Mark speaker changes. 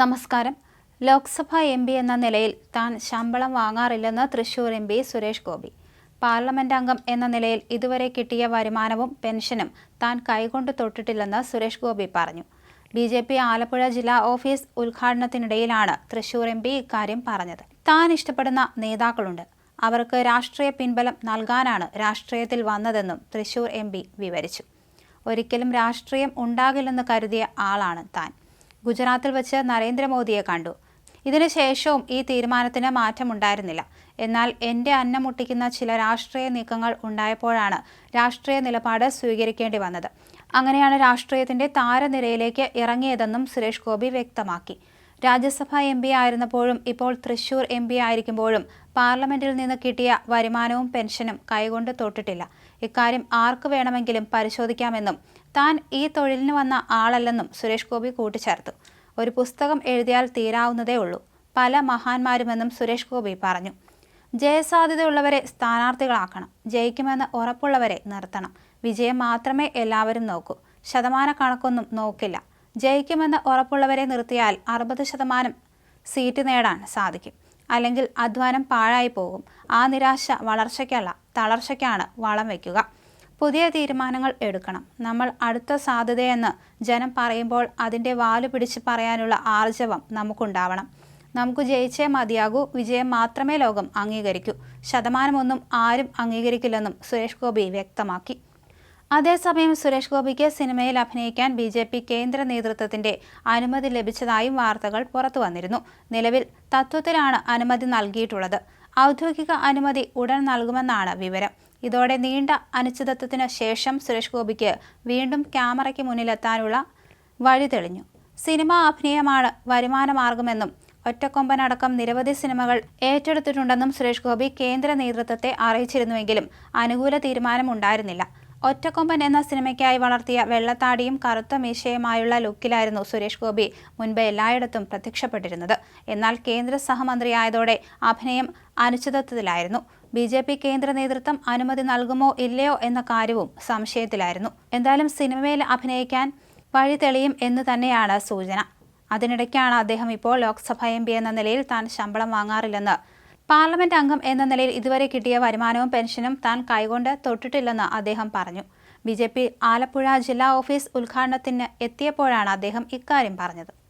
Speaker 1: നമസ്കാരം. Lok Sabha M P എന്ന നിലയിൽ താൻ ശമ്പളം വാങ്ങാറില്ലെന്ന് Thrissur M P Suresh Gopi. Parliament അംഗം എന്ന നിലയിൽ ഇതുവരെ കിട്ടിയ വരുമാനവും പെൻഷനും താൻ കൈകൊണ്ട് തൊട്ടിട്ടില്ലെന്ന് സുരേഷ് ഗോപി പറഞ്ഞു. ബി ജെ പി ആലപ്പുഴ ജില്ലാ ഓഫീസ് ഉദ്ഘാടനത്തിനിടയിലാണ് തൃശൂർ എം പി ഇക്കാര്യം പറഞ്ഞത്. താൻ ഇഷ്ടപ്പെടുന്ന നേതാക്കളുണ്ട്. അവർക്ക് രാഷ്ട്രീയ പിൻബലം നൽകാനാണ് രാഷ്ട്രീയത്തിൽ വന്നതെന്നും തൃശൂർ എം വിവരിച്ചു. ഒരിക്കലും രാഷ്ട്രീയം ഉണ്ടാകില്ലെന്ന് കരുതിയ ആളാണ് താൻ. ഗുജറാത്തിൽ വെച്ച് നരേന്ദ്രമോദിയെ കണ്ടു. ഇതിനുശേഷവും ഈ തീരുമാനത്തിന് മാറ്റമുണ്ടായിരുന്നില്ല. എന്നാൽ എന്റെ അന്നം മുട്ടിക്കുന്ന ചില രാഷ്ട്രീയ നീക്കങ്ങൾ ഉണ്ടായപ്പോഴാണ് രാഷ്ട്രീയ നിലപാട് സ്വീകരിക്കേണ്ടി വന്നത്. അങ്ങനെയാണ് രാഷ്ട്രീയത്തിന്റെ താരനിരയിലേക്ക് ഇറങ്ങിയതെന്നും സുരേഷ് ഗോപി വ്യക്തമാക്കി. രാജ്യസഭ എം പി ആയിരുന്നപ്പോഴും ഇപ്പോൾ തൃശൂർ എം പി ആയിരിക്കുമ്പോഴും പാർലമെന്റിൽ നിന്ന് കിട്ടിയ വരുമാനവും പെൻഷനും കൈകൊണ്ട് തൊട്ടിട്ടില്ല. ഇക്കാര്യം ആർക്ക് വേണമെങ്കിലും പരിശോധിക്കാമെന്നും താൻ ഈ തൊഴിലിന് വന്ന ആളല്ലെന്നും സുരേഷ് ഗോപി കൂട്ടിച്ചേർത്തു. ഒരു പുസ്തകം എഴുതിയാൽ തീരാവുന്നതേ ഉള്ളൂ പല മഹാന്മാരുമെന്നും സുരേഷ് ഗോപി പറഞ്ഞു. ജയസാധ്യതയുള്ളവരെ സ്ഥാനാർത്ഥികളാക്കണം ജയിക്കുമെന്ന് ഉറപ്പുള്ളവരെ നിർത്തണം. വിജയം മാത്രമേ എല്ലാവരും നോക്കൂ. ശതമാന കണക്കൊന്നും നോക്കില്ല. ജയിക്കുമെന്ന് ഉറപ്പുള്ളവരെ നിർത്തിയാൽ അറുപത് ശതമാനം സീറ്റ് നേടാൻ സാധിക്കും. അല്ലെങ്കിൽ അധ്വാനം പാഴായി പോകും. ആ നിരാശ വളർച്ചയ്ക്കല്ല തളർച്ചയ്ക്കാണ് വളം വയ്ക്കുക. പുതിയ തീരുമാനങ്ങൾ എടുക്കണം. നമ്മൾ അടുത്ത സാധ്യതയെന്ന് ജനം പറയുമ്പോൾ അതിന്റെ വാൽ പിടിച്ച് പറയാനുള്ള ആർജവം നമുക്കുണ്ടാവണം. നമുക്ക് ജയിച്ചേ മതിയാകൂ വിജയം മാത്രമേ ലോകം അംഗീകരിക്കൂ. ശതമാനമൊന്നും ആരും അംഗീകരിക്കില്ലെന്നും സുരേഷ് ഗോപി വ്യക്തമാക്കി. അതേസമയം സുരേഷ് ഗോപിക്ക് സിനിമയിൽ അഭിനയിക്കാൻ ബി ജെ പി കേന്ദ്ര നേതൃത്വത്തിന്റെ അനുമതി ലഭിച്ചതായും വാർത്തകൾ പുറത്തു വന്നിരുന്നു. നിലവിൽ തത്വത്തിലാണ് അനുമതി നൽകിയിട്ടുള്ളത്. ഔദ്യോഗിക അനുമതി ഉടൻ നൽകുമെന്നാണ് വിവരം. ഇതോടെ നീണ്ട അനിശ്ചിതത്വത്തിന് ശേഷം സുരേഷ് ഗോപിക്ക് വീണ്ടും ക്യാമറയ്ക്ക് മുന്നിലെത്താനുള്ള വഴി തെളിഞ്ഞു. സിനിമ അഭിനയമാണ് വരുമാനമാർഗമെന്നും ഒറ്റക്കൊമ്പനടക്കം നിരവധി സിനിമകൾ ഏറ്റെടുത്തിട്ടുണ്ടെന്നും സുരേഷ് ഗോപി കേന്ദ്ര നേതൃത്വത്തെ അറിയിച്ചിരുന്നുവെങ്കിലും അനുകൂല തീരുമാനമുണ്ടായിരുന്നില്ല. ഒറ്റക്കൊമ്പൻ എന്ന സിനിമയ്ക്കായി വളർത്തിയ വെള്ളത്താടിയും കറുത്ത മീശയുമായുള്ള ലുക്കിലായിരുന്നു സുരേഷ് ഗോപി മുൻപ് എല്ലായിടത്തും പ്രത്യക്ഷപ്പെട്ടിരുന്നത്. എന്നാൽ കേന്ദ്ര സഹമന്ത്രിയായതോടെ അഭിനയം അനിശ്ചിതത്വത്തിലായിരുന്നു ബി ജെ പി കേന്ദ്ര നേതൃത്വം അനുമതി നൽകുമോ ഇല്ലയോ എന്ന കാര്യവും സംശയത്തിലായിരുന്നു. എന്തായാലും സിനിമയിൽ അഭിനയിക്കാൻ വഴി തെളിയും എന്ന് തന്നെയാണ് സൂചന. അതിനിടയ്ക്കാണ് അദ്ദേഹം ഇപ്പോൾ ലോക്സഭ എം എന്ന നിലയിൽ താൻ ശമ്പളം വാങ്ങാറില്ലെന്ന് പാർലമെന്റ് അംഗം എന്ന നിലയിൽ ഇതുവരെ കിട്ടിയ വരുമാനവും പെൻഷനും താൻ കൈകൊണ്ട് തൊട്ടിട്ടില്ലെന്ന് അദ്ദേഹം പറഞ്ഞു. ബി ആലപ്പുഴ ജില്ലാ ഓഫീസ് ഉദ്ഘാടനത്തിന് എത്തിയപ്പോഴാണ് അദ്ദേഹം ഇക്കാര്യം പറഞ്ഞത്.